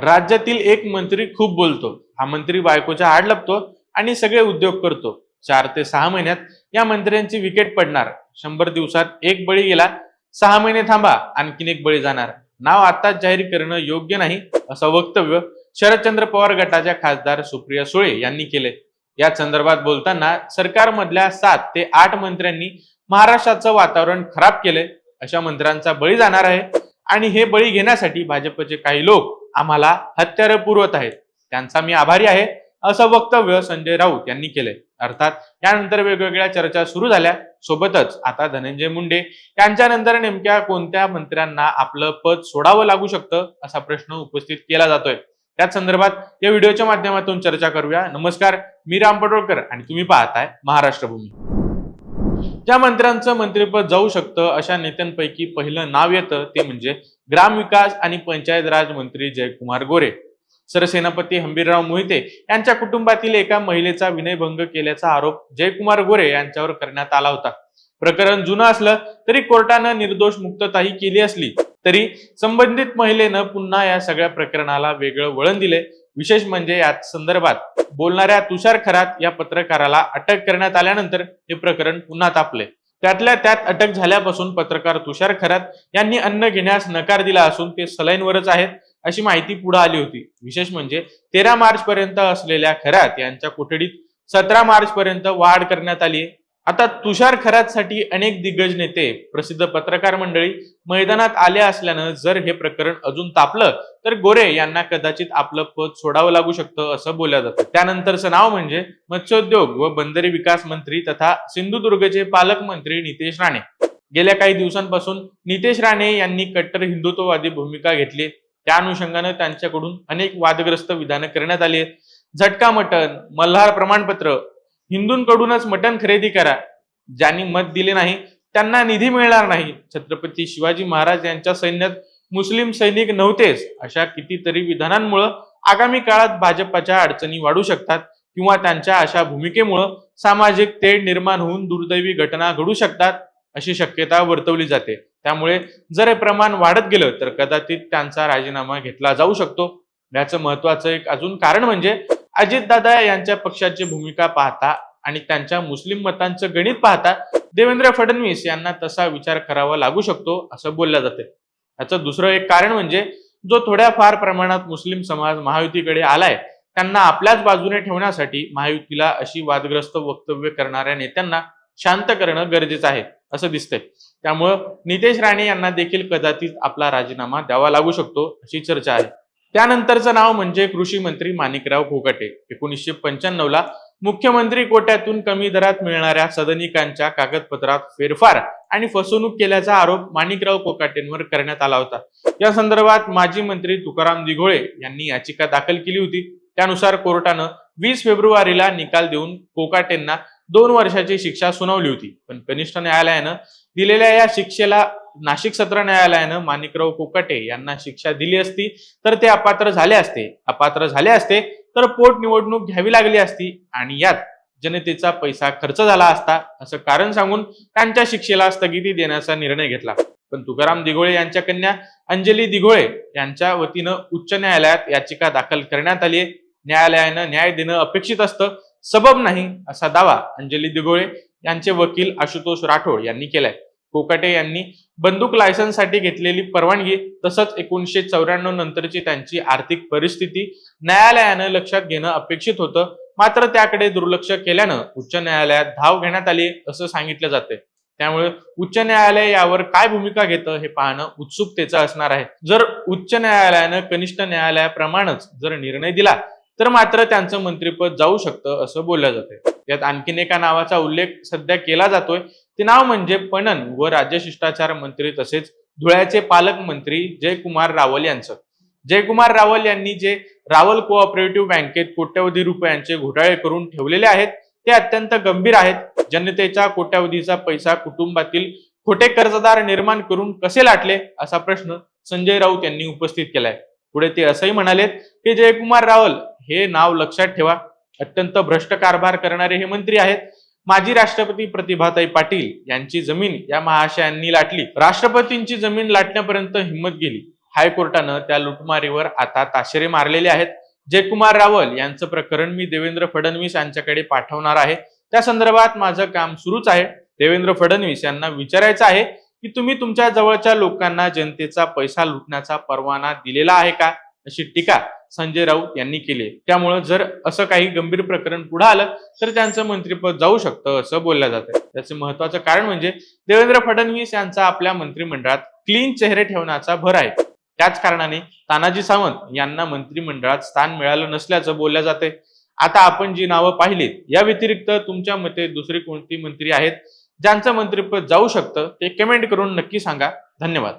राज्यातील एक मंत्री खूप बोलतो. हा मंत्री बायकोच्या आड लपतो आणि सगळे उद्योग करतो. चार ते सहा महिन्यात या मंत्र्यांची विकेट पडणार. शंभर दिवसात एक बळी गेला सहा महिने थांबा आणखीन एक बळी जाणार. नाव आताच जाहीर करणं योग्य नाही असं वक्तव्य शरदचंद्र पवार गटाच्या खासदार सुप्रिया सुळे यांनी केले या संदर्भात बोलताना सरकारमधल्या सात ते आठ मंत्र्यांनी महाराष्ट्राचं वातावरण खराब केले अशा मंत्र्यांचा बळी जाणार आहे. आणि हे बळी घेण्यासाठी भाजपचे काही लोक आम्हाला हत्यारं पुरवत आहेत. त्यांचा मी आभारी आहे. असं वक्तव्य संजय राऊत यांनी केलंय. अर्थात यानंतर वेगवेगळ्या चर्चा सुरू झाल्या. सोबतच आता धनंजय मुंडे यांच्यानंतर नेमक्या कोणत्या मंत्र्यांना आपलं पद सोडावं लागू शकतं असा प्रश्न उपस्थित केला जातोय. त्याच संदर्भात या व्हिडिओच्या माध्यमातून चर्चा करूया. नमस्कार मी राम पटोळकर आणि तुम्ही पाहताय महाराष्ट्र भूमी ज्या मंत्र्यांचं मंत्रिपद जाऊ शकतं अशा नेत्यांपैकी पहिलं नाव येतं ते म्हणजे ग्रामविकास आणि पंचायत राज मंत्री जयकुमार गोरे सरसेनापती हंबीरराव मोहिते यांच्या कुटुंबातील एका महिलेचा विनयभंग केल्याचा आरोप जयकुमार गोरे यांच्यावर करण्यात आला होता. प्रकरण जुनं असलं तरी कोर्टानं निर्दोष मुक्तताही केली असली तरी संबंधित महिलेनं पुन्हा या सगळ्या प्रकरणाला वेगळं वळण दिले. विशेष म्हणजे या संदर्भात बोलणाऱ्या तुषार खरात या पत्रकाराला अटक करण्यात आल्यानंतर हे प्रकरण पुन्हा तापले. त्यातल्या त्यात अटक झाल्यापासून पत्रकार तुषार खरात यांनी अन्न घेण्यास नकार दिला असून ते सलाईनवरच आहेत अशी माहिती पुढे आली होती. विशेष म्हणजे तेरा मार्च पर्यंत असलेल्या खरात यांच्या कोठडीत सतरा मार्च पर्यंत वाढ करण्यात आली आता तुषार खरातसाठी अनेक दिग्गज नेते प्रसिद्ध पत्रकार मंडळी मैदानात आले असल्यानं जर हे प्रकरण अजून तापलं तर गोरे यांना कदाचित आपलं पद सोडावं लागू शकतं असं बोललं जातं. त्यानंतरचं नाव म्हणजे मत्स्योद्योग व बंदरी विकास मंत्री तथा सिंधुदुर्गचे पालकमंत्री नितेश राणे. गेल्या काही दिवसांपासून नितेश राणे यांनी कट्टर हिंदुत्ववादी भूमिका घेतली त्या अनुषंगानं त्यांच्याकडून अनेक वादग्रस्त विधानं करण्यात आली आहेत. झटका मटण मल्हार प्रमाणपत्र हिंदूंकडूनच मटण खरेदी करा. ज्यांनी मत दिले नाही त्यांना निधी मिळणार नाही. छत्रपती शिवाजी महाराज यांच्या सैन्यात मुस्लिम सैनिक नव्हतेच अशा कितीतरी विधानांमुळं आगामी काळात भाजपाच्या अडचणी वाढू शकतात किंवा त्यांच्या अशा भूमिकेमुळं सामाजिक तेढ निर्माण होऊन दुर्दैवी घटना घडू शकतात अशी शक्यता वर्तवली जाते. त्यामुळे जर हे प्रमाण वाढत गेलं तर कदाचित त्यांचा राजीनामा घेतला जाऊ शकतो. याचं महत्वाचं एक अजून कारण म्हणजे अजितदादा यांच्या पक्षाची भूमिका पाहता आणि त्यांच्या मुस्लिम मतांचं गणित पाहता देवेंद्र फडणवीस यांना तसा विचार करावा लागू शकतो असं बोललं जाते. याचं दुसरं एक कारण म्हणजे जो थोड्याफार प्रमाणात मुस्लिम समाज महायुतीकडे आलाय त्यांना आपल्याच बाजूने ठेवण्यासाठी महायुतीला अशी वादग्रस्त वक्तव्य करणाऱ्या नेत्यांना शांत करणं गरजेचं आहे असं दिसतंय. त्यामुळं नितेश राणे यांना देखील कदाचित आपला राजीनामा द्यावा लागू शकतो अशी चर्चा आहे. त्यानंतरचं नाव म्हणजे कृषी मंत्री माणिकराव कोकाटे एकोणीसशे पंच्याण्णवला मुख्यमंत्री कोट्यातून कमी दरात मिळणाऱ्या सदनिकांच्या कागदपत्रात फेरफार आणि फसवणूक केल्याचा आरोप माणिकराव कोकाटेंवर करण्यात आला होता. या संदर्भात माजी मंत्री तुकाराम दिघोळे यांनी याचिका दाखल केली होती. त्यानुसार कोर्टानं वीस फेब्रुवारीला निकाल देऊन कोकाटेंना दोन वर्षाची शिक्षा सुनावली होती. पण कनिष्ठ न्यायालयानं दिलेल्या या शिक्षेला नाशिक सत्र न्यायालयानं माणिकराव कोकाटे यांना शिक्षा दिली असती तर ते अपात्र झाले असते. अपात्र झाले असते तर पोटनिवडणूक घ्यावी लागली असती आणि यात जनतेचा पैसा खर्च झाला असता असं कारण सांगून त्यांच्या शिक्षेला स्थगिती देण्याचा निर्णय घेतला. पण तुकाराम दिघोळे यांच्या कन्या अंजली दिघोळे यांच्या वतीनं उच्च न्यायालयात याचिका दाखल करण्यात आली आहे न्यायालयानं न्याय देणं अपेक्षित असतं सबब नाही असा दावा अंजली दिघोळे यांचे वकील आशुतोष राठोड यांनी केलाय. कोकाटे यांनी बंदूक लायसन्ससाठी घेतलेली परवानगी तसंच एकोणीसशे चौऱ्याण्णव नंतरची त्यांची आर्थिक परिस्थिती न्यायालयानं लक्षात घेणं अपेक्षित होतं. मात्र त्याकडे दुर्लक्ष केल्यानं उच्च न्यायालयात धाव घेण्यात आली असं सांगितलं जाते त्यामुळे उच्च न्यायालय यावर काय भूमिका घेतं हे पाहणं उत्सुकतेचं असणार आहे. जर उच्च न्यायालयानं कनिष्ठ न्यायालयाप्रमाणेच जर निर्णय दिला तर मात्र त्यांचं मंत्रिपद जाऊ शकतं असं बोललं जाते यात आणखीन एका नावाचा उल्लेख सध्या केला जातोय. ते नाव म्हणजे पणन व राज्य शिष्टाचार मंत्री तसेच धुळ्याचे पालकमंत्री जयकुमार रावल यांचं. जयकुमार रावल यांनी जे रावल कोऑपरेटिव्ह बँकेत कोट्यवधी रुपयांचे घोटाळे करून ठेवलेले आहेत ते अत्यंत गंभीर आहेत. जनतेच्या कोट्यावधीचा पैसा कुटुंबातील खोटे कर्जदार निर्माण करून कसे लाटले असा प्रश्न संजय राऊत यांनी उपस्थित केलाय. पुढे ते असंही म्हणालेत की जयकुमार रावल हे नाव लक्षात ठेवा. अत्यंत भ्रष्ट कारभार करणारे हे मंत्री आहेत. माजी राष्ट्रपती प्रतिभाताई पाटील यांची जमीन या महाशयांनी लाटली. राष्ट्रपतींची जमीन लाटण्यापर्यंत हिंमत गेली. हायकोर्टानं त्या लुटमारीवर आता ताशेरे मारलेले आहेत. जयकुमार रावल यांचं प्रकरण मी देवेंद्र फडणवीस यांच्याकडे पाठवणार आहे. त्या संदर्भात माझं काम सुरूच आहे. देवेंद्र फडणवीस यांना विचारायचं आहे की तुम्ही तुमच्या जवळच्या लोकांना जनतेचा पैसा लुटण्याचा परवाना दिलेला आहे का? अशी टीका संजय राऊत यांनी केली त्यामुळे त्यामुळं जर असं काही गंभीर प्रकरण पुढे आलं तर त्यांचं मंत्रिपद जाऊ शकतं असं बोललं जातं त्याचं महत्वाचं कारण म्हणजे देवेंद्र फडणवीस यांचा आपल्या मंत्रिमंडळात क्लीन चेहरे ठेवण्याचा भर आहे. त्याच कारणाने तानाजी सावंत यांना मंत्रिमंडळात स्थान मिळालं नसल्याचं बोललं जाते. आता आपण जी नावं पाहिलीत या व्यतिरिक्त तुमच्या मते दुसरी कोणती मंत्री आहेत ज्यांचं मंत्रिपद जाऊ शकतं ते कमेंट करून नक्की सांगा. धन्यवाद.